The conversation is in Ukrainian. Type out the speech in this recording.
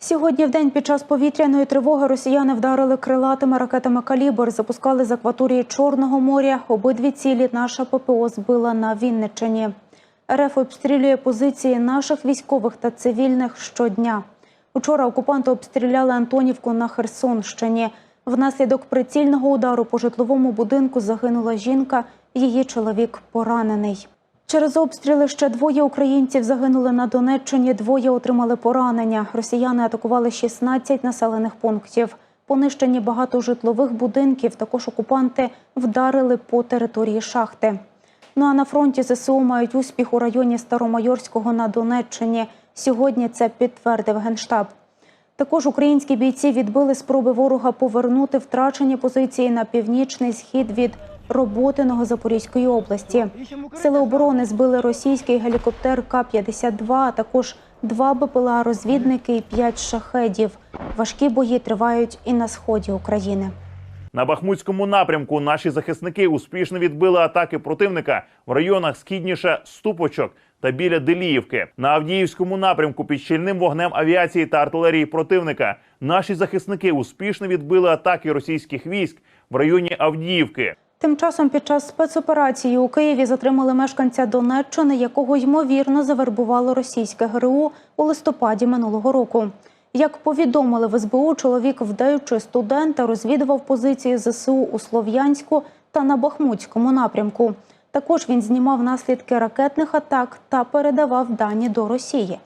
Сьогодні в день під час повітряної тривоги росіяни вдарили крилатими ракетами калібр, запускали з акваторії Чорного моря. Обидві цілі наша ППО збила на Вінниччині. РФ обстрілює позиції наших військових та цивільних щодня. Учора окупанти обстріляли Антонівку на Херсонщині. Внаслідок прицільного удару по житловому будинку загинула жінка. Її чоловік поранений. Через обстріли ще двоє українців загинули на Донеччині, двоє отримали поранення. Росіяни атакували 16 населених пунктів. Понищені багато житлових будинків. Також окупанти вдарили по території шахти. Ну а на фронті ЗСУ мають успіх у районі Старомайорського на Донеччині. Сьогодні це підтвердив генштаб. Також українські бійці відбили спроби ворога повернути втрачені позиції на північний схід від Роботиного Запорізької області. Сили оборони збили російський гелікоптер К-52, а також два БПЛА-розвідники і п'ять шахедів. Важкі бої тривають і на сході України. На Бахмутському напрямку наші захисники успішно відбили атаки противника в районах східніше Ступочок та біля Деліївки. На Авдіївському напрямку під щільним вогнем авіації та артилерії противника наші захисники успішно відбили атаки російських військ в районі Авдіївки. Тим часом під час спецоперації у Києві затримали мешканця Донеччини, якого ймовірно завербувало російське ГРУ у листопаді минулого року. Як повідомили в СБУ, чоловік, вдаючи студента, розвідував позиції ЗСУ у Слов'янську та на Бахмутському напрямку. Також він знімав наслідки ракетних атак та передавав дані до Росії.